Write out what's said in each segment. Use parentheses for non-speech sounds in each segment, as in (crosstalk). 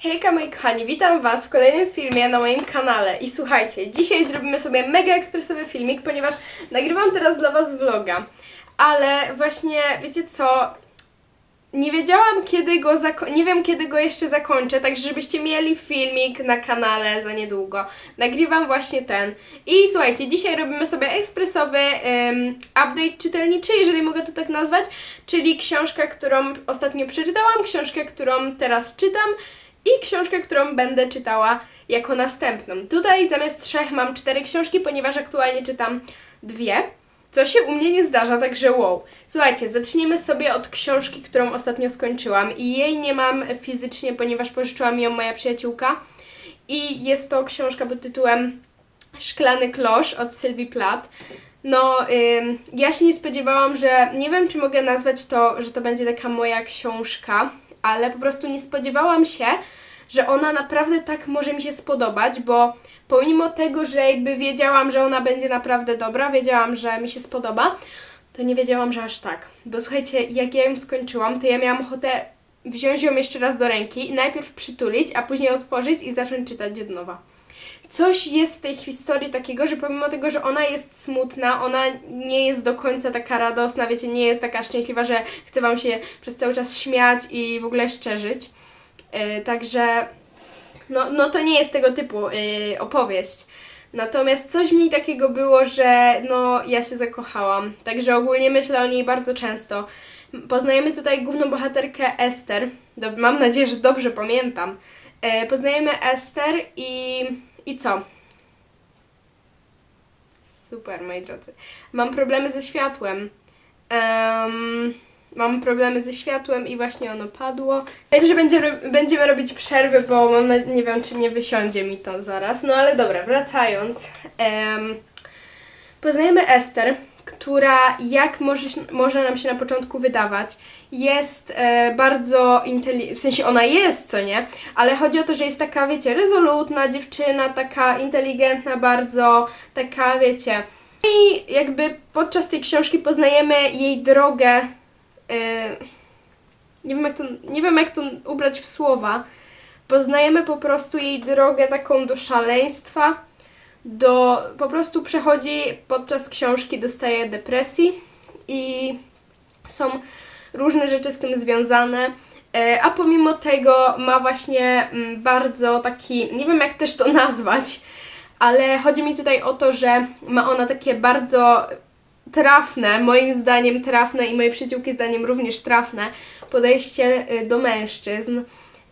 Hejka moi kochani, witam Was w kolejnym filmie na moim kanale i słuchajcie, dzisiaj zrobimy sobie mega ekspresowy filmik, ponieważ nagrywam teraz dla Was vloga, ale właśnie wiecie co, nie wiedziałam kiedy go, nie wiem kiedy go jeszcze zakończę, także żebyście mieli filmik na kanale za niedługo. Nagrywam właśnie ten. I słuchajcie, dzisiaj robimy sobie ekspresowy em, update czytelniczy, jeżeli mogę to tak nazwać, czyli książka, którą ostatnio przeczytałam, książkę, którą teraz czytam i książkę, którą będę czytała jako następną. Tutaj zamiast trzech mam cztery książki, ponieważ aktualnie czytam dwie. Co się u mnie nie zdarza, także wow. Słuchajcie, zaczniemy sobie od książki, którą ostatnio skończyłam i jej nie mam fizycznie, ponieważ pożyczyła mi ją moja przyjaciółka. I jest to książka pod tytułem Szklany klosz od Sylwii Plath. No, ym, ja się nie spodziewałam, że nie wiem, czy mogę nazwać to, że to będzie taka moja książka, ale po prostu nie spodziewałam się, że ona naprawdę tak może mi się spodobać, bo pomimo tego, że jakby wiedziałam, że ona będzie naprawdę dobra, wiedziałam, że mi się spodoba, to nie wiedziałam, że aż tak. Bo słuchajcie, jak ja ją skończyłam, to ja miałam ochotę wziąć ją jeszcze raz do ręki najpierw przytulić, a później otworzyć i zacząć czytać od nowa coś jest w tej historii takiego, że pomimo tego, że ona jest smutna, ona nie jest do końca taka radosna, wiecie, nie jest taka szczęśliwa, że chce Wam się przez cały czas śmiać i w ogóle szczerzyć. Yy, także, no, no to nie jest tego typu yy, opowieść. Natomiast coś w niej takiego było, że no ja się zakochałam. Także ogólnie myślę o niej bardzo często. Poznajemy tutaj główną bohaterkę Ester. Dob- mam nadzieję, że dobrze pamiętam. E, poznajemy Ester i, i co? Super, moi drodzy. Mam problemy ze światłem. Em, mam problemy ze światłem i właśnie ono padło. Także będziemy, będziemy robić przerwy, bo mam na, nie wiem, czy nie wysiądzie mi to zaraz. No ale dobra, wracając. Em, poznajemy Ester, która, jak może, może nam się na początku wydawać, jest e, bardzo inteligentna, w sensie ona jest, co nie? Ale chodzi o to, że jest taka, wiecie, rezolutna dziewczyna, taka inteligentna bardzo, taka, wiecie. I jakby podczas tej książki poznajemy jej drogę, e, nie wiem jak to, nie wiem jak to ubrać w słowa, poznajemy po prostu jej drogę taką do szaleństwa, do, po prostu przechodzi podczas książki, dostaje depresji i są różne rzeczy z tym związane. E, A pomimo tego ma właśnie mm, bardzo taki, nie wiem jak też to (laughs) nazwać, ale chodzi mi tutaj o to, że ma ona takie bardzo trafne, moim zdaniem trafne i mojej przyjaciółki zdaniem również trafne podejście y, do mężczyzn.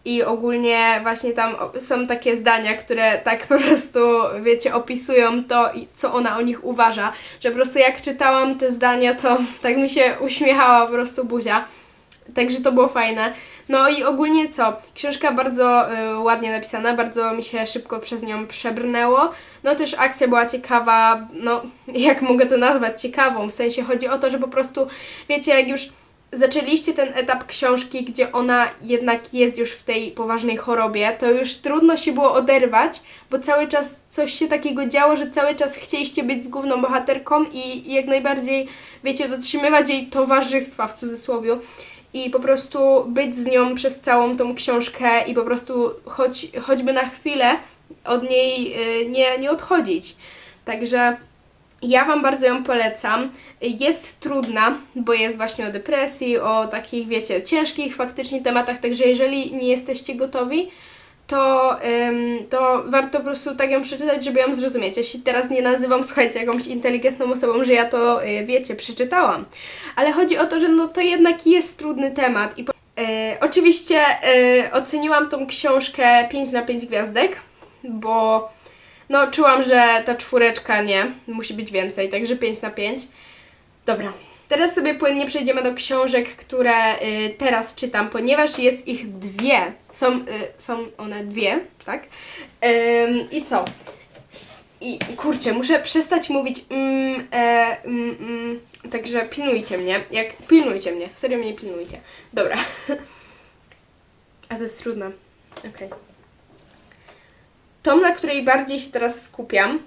I ogólnie właśnie tam są takie zdania, które tak po prostu, wiecie, opisują to, co ona o nich uważa. Że po prostu jak czytałam te zdania, to (laughs) tak mi się uśmiechała po prostu buzia. Także to było fajne. No i ogólnie co? Książka bardzo y, ładnie napisana, bardzo mi się szybko przez nią przebrnęło. No też akcja była ciekawa, no (laughs) jak mogę to nazwać ciekawą, w sensie chodzi o to, że po prostu, wiecie, jak już zaczęliście ten etap książki, gdzie ona jednak jest już w tej poważnej chorobie, to już trudno się było oderwać, bo cały czas coś się takiego działo, że cały czas chcieliście być z główną bohaterką i, jak najbardziej, wiecie, dotrzymywać jej towarzystwa w cudzysłowie i po prostu być z nią przez całą tą książkę i po prostu choć, choćby na chwilę od niej y, nie, nie odchodzić. Także ja Wam bardzo ją polecam. Jest trudna, bo jest właśnie o depresji, o takich, wiecie, ciężkich faktycznie tematach, także jeżeli nie jesteście gotowi, to, ym, to warto po prostu tak ją przeczytać, żeby ją zrozumieć. Ja teraz nie nazywam, słuchajcie, jakąś inteligentną osobą, że ja to, y, wiecie, przeczytałam. Ale chodzi o to, że no to jednak jest trudny temat. I po, y, oczywiście y, oceniłam tą książkę 5 na 5 gwiazdek, bo no czułam, że ta czwóreczka nie, musi być więcej, także 5 na 5. Dobra, teraz sobie płynnie przejdziemy do książek, które y, teraz czytam, ponieważ jest ich dwie. Są, y, są one dwie, tak? Ym, I co? I kurczę, muszę przestać mówić mm, e, mm, mm, także pilnujcie mnie, jak pilnujcie mnie, serio mnie pilnujcie. Dobra. (laughs) A to jest trudne. Okej. Tą, na której bardziej się teraz skupiam,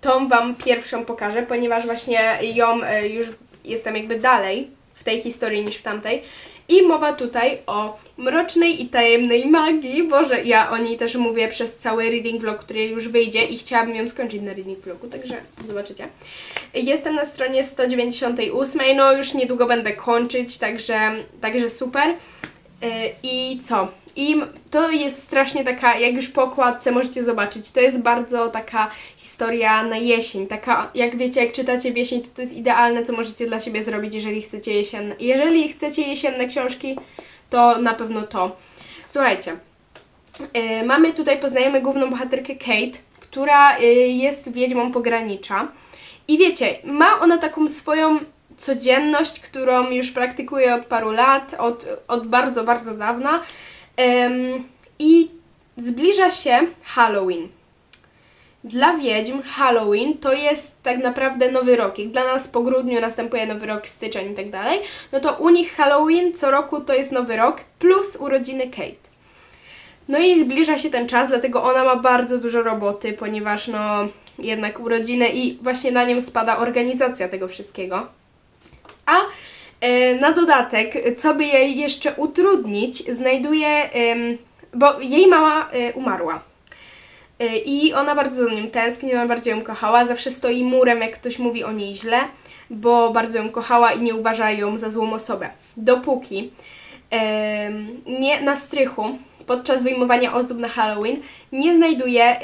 tą Wam pierwszą pokażę, ponieważ właśnie ją e, już jestem jakby dalej w tej historii niż w tamtej. I mowa tutaj o mrocznej i tajemnej magii. Boże, ja o niej też mówię przez cały reading vlog, który już wyjdzie i chciałabym ją skończyć na reading vlogu, także zobaczycie. Jestem na stronie 198, no już niedługo będę kończyć, także, także super. Yy, I co? I to jest strasznie taka, jak już po okładce możecie zobaczyć, to jest bardzo taka historia na jesień. Taka, jak wiecie, jak czytacie w jesień, to to jest idealne, co możecie dla siebie zrobić, jeżeli chcecie jesienne. Jeżeli chcecie jesienne książki, to na pewno to. Słuchajcie, yy, mamy tutaj, poznajemy główną bohaterkę Kate, która yy, jest wiedźmą pogranicza. I wiecie, ma ona taką swoją codzienność, którą już praktykuje od paru lat, od, od bardzo, bardzo dawna. I zbliża się Halloween. Dla wiedźm Halloween to jest tak naprawdę nowy rok. Jak dla nas po grudniu następuje nowy rok, styczeń i tak dalej, no to u nich Halloween co roku to jest nowy rok plus urodziny Kate. No i zbliża się ten czas, dlatego ona ma bardzo dużo roboty, ponieważ no jednak urodziny i właśnie na nią spada organizacja tego wszystkiego. A na dodatek, co by jej jeszcze utrudnić, znajduje, bo jej mama e, umarła. E, I ona bardzo za nią tęskni, ona bardzo ją kochała, zawsze stoi murem, jak ktoś mówi o niej źle, bo bardzo ją kochała i nie uważa ją za złą osobę. Dopóki nie na strychu, podczas wyjmowania ozdób na Halloween, nie znajduje e,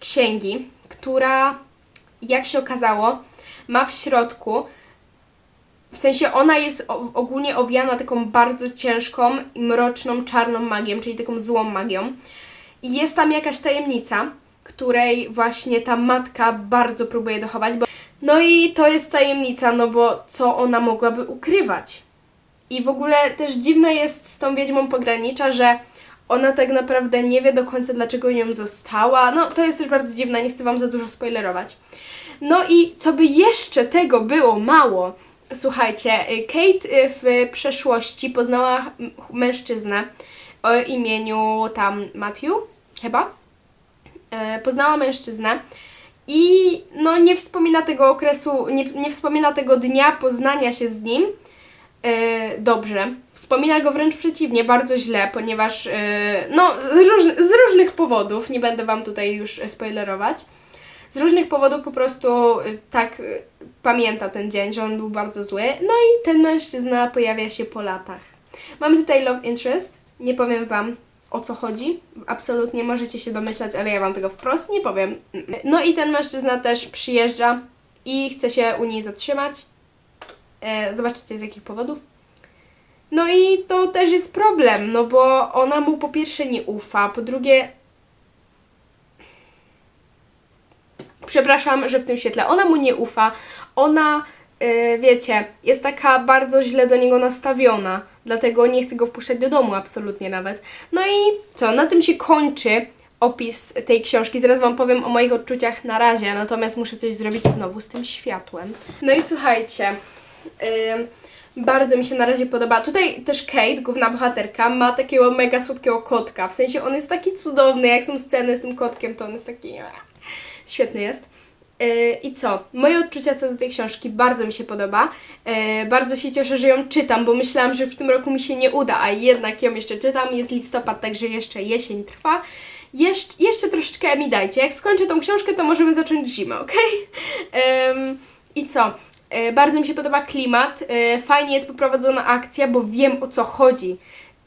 księgi, która, jak się okazało, ma w środku w sensie ona jest ogólnie owiana taką bardzo ciężką mroczną, czarną magią, czyli taką złą magią. I jest tam jakaś tajemnica, której właśnie ta matka bardzo próbuje dochować. Bo... No i to jest tajemnica, no bo co ona mogłaby ukrywać? I w ogóle też dziwne jest z tą wiedźmą pogranicza, że ona tak naprawdę nie wie do końca, dlaczego nią została. No to jest też bardzo dziwne, nie chcę Wam za dużo spoilerować. No i co by jeszcze tego było mało, Słuchajcie, y, Kate y, w przeszłości poznała mężczyznę o imieniu tam Matthew, chyba. E, Poznała mężczyznę i no nie wspomina tego okresu, nie, nie wspomina tego dnia poznania się z nim dobrze. Wspomina go wręcz przeciwnie, bardzo źle, ponieważ no z, róż, z różnych powodów, nie będę Wam tutaj już spoilerować. Z różnych powodów po prostu y, tak y, pamięta ten dzień, że on był bardzo zły. No i ten mężczyzna pojawia się po latach. Mamy tutaj love interest. Nie powiem Wam o co chodzi. Absolutnie możecie się domyślać, ale ja Wam tego wprost nie powiem. No i ten mężczyzna też przyjeżdża i chce się u niej zatrzymać. E, zobaczycie z jakich powodów. No i to też jest problem, no bo ona mu po pierwsze nie ufa, po drugie przepraszam, że w tym świetle ona mu nie ufa, ona, yy, wiecie, jest taka bardzo źle do niego nastawiona, dlatego nie chce go wpuszczać do domu absolutnie nawet. No i co, na tym się kończy opis tej książki. Zaraz Wam powiem o moich odczuciach na razie, natomiast muszę coś zrobić znowu z tym światłem. No i słuchajcie, yy, bardzo mi się na razie podoba. Tutaj też Kate, główna bohaterka, ma takiego mega słodkiego kotka. W sensie on jest taki cudowny, jak są sceny z tym kotkiem, to on jest taki... Świetny jest. Yy, I co? Moje odczucia co do tej książki bardzo mi się podoba. Yy, bardzo się cieszę, że ją czytam, bo myślałam, że w tym roku mi się nie uda, a jednak ją jeszcze czytam. Jest listopad, także jeszcze jesień trwa. Jesz jeszcze troszeczkę mi dajcie. Jak skończę tą książkę, to możemy zacząć zimę, ok? I co? Yy, bardzo mi się podoba klimat. Fajnie jest poprowadzona akcja, bo wiem o co chodzi.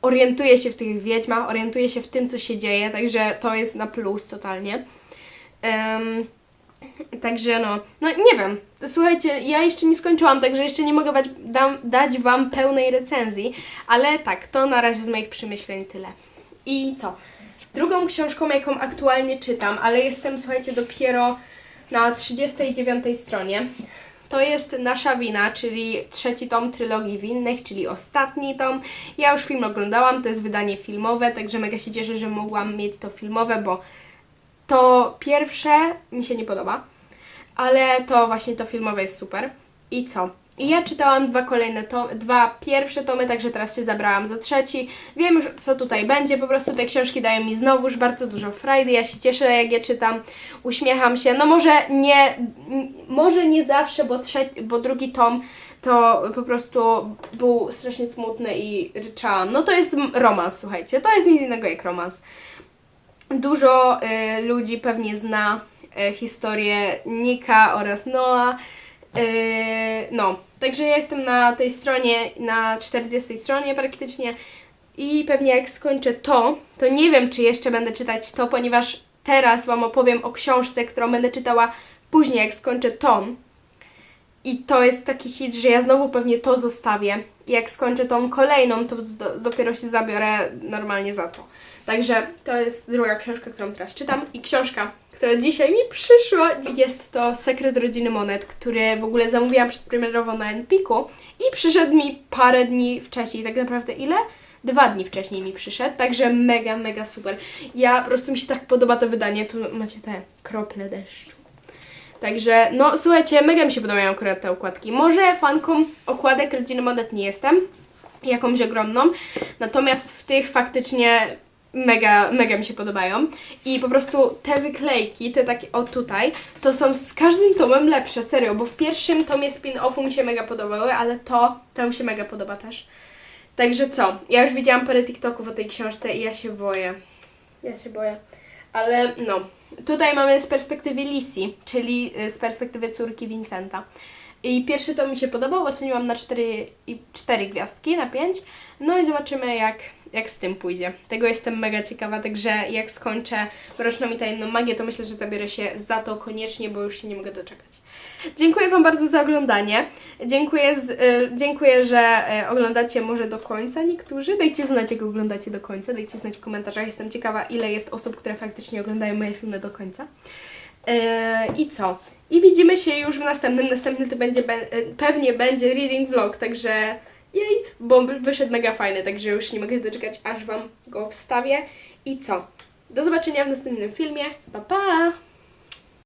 Orientuję się w tych wiedźmach, orientuję się w tym, co się dzieje, także to jest na plus totalnie. Em, także no, no nie wiem. Słuchajcie, ja jeszcze nie skończyłam, także jeszcze nie mogę dam, dać Wam pełnej recenzji, ale tak, to na razie z moich przemyśleń tyle. I co? Drugą książką, jaką aktualnie czytam, ale jestem, słuchajcie, dopiero na 39 stronie. To jest Nasza Wina, czyli trzeci tom trylogii winnych, czyli ostatni tom. Ja już film oglądałam, to jest wydanie filmowe, także mega się cieszę, że mogłam mieć to filmowe, bo to pierwsze mi się nie podoba, ale to właśnie to filmowe jest super. I co? I ja czytałam dwa kolejne to, dwa pierwsze tomy, także teraz się zabrałam za trzeci. Wiem już co tutaj będzie, po prostu te książki dają mi znowuż bardzo dużo frajdy, ja się cieszę jak je czytam, uśmiecham się. No może nie, może nie zawsze, bo, trze- bo drugi tom to po prostu był strasznie smutny i ryczałam. No to jest romans, słuchajcie, to jest nic innego jak romans. Dużo y, ludzi pewnie zna y, historię Nika oraz Noa. Y, no, także ja jestem na tej stronie, na 40 stronie praktycznie i pewnie jak skończę to, to nie wiem, czy jeszcze będę czytać to, ponieważ teraz Wam opowiem o książce, którą będę czytała później, jak skończę tom. I to jest taki hit, że ja znowu pewnie to zostawię. Jak skończę tą kolejną, to do, dopiero się zabiorę normalnie za to. Także to jest druga książka, którą teraz czytam. I książka, która dzisiaj mi przyszła, jest to Sekret Rodziny Monet, który w ogóle zamówiłam przedpremierowo na Empiku i przyszedł mi parę dni wcześniej. Tak naprawdę ile? Dwa dni wcześniej mi przyszedł, także mega, mega super. Ja po prostu mi się tak podoba to wydanie. Tu macie te krople deszczu. Także, no słuchajcie, mega mi się podobają akurat te okładki. Może fanką okładek Rodziny Monet nie jestem, jakąś ogromną, natomiast w tych faktycznie mega, mega mi się podobają. I po prostu te wyklejki, te takie, o tutaj, to są z każdym tomem lepsze, serio, bo w pierwszym tomie spin-offu mi się mega podobały, ale to, to mi się mega podoba też. Także co, ja już widziałam parę TikToków o tej książce i ja się boję. Ja się boję. Ale no, tutaj mamy z perspektywy Lisi, czyli y, z perspektywy córki Vincenta. I pierwszy to mi się podobał, oceniłam na 4, i 4 gwiazdki, na 5. No i zobaczymy jak, jak z tym pójdzie. Tego jestem mega ciekawa, także jak skończę Mroczną i Tajemną Magię, to myślę, że zabiorę się za to koniecznie, bo już się nie mogę doczekać. Dziękuję Wam bardzo za oglądanie. Dziękuję, z, y, dziękuję że y, oglądacie może do końca niektórzy. Dajcie znać, jak oglądacie do końca. Dajcie znać w komentarzach. Jestem ciekawa, ile jest osób, które faktycznie oglądają moje filmy do końca. E, I co? I widzimy się już w następnym. Następny to będzie pewnie będzie reading vlog, także jej, bo wyszedł mega fajny, także już nie mogę się doczekać, aż Wam go wstawię. I co? Do zobaczenia w następnym filmie. Pa pa!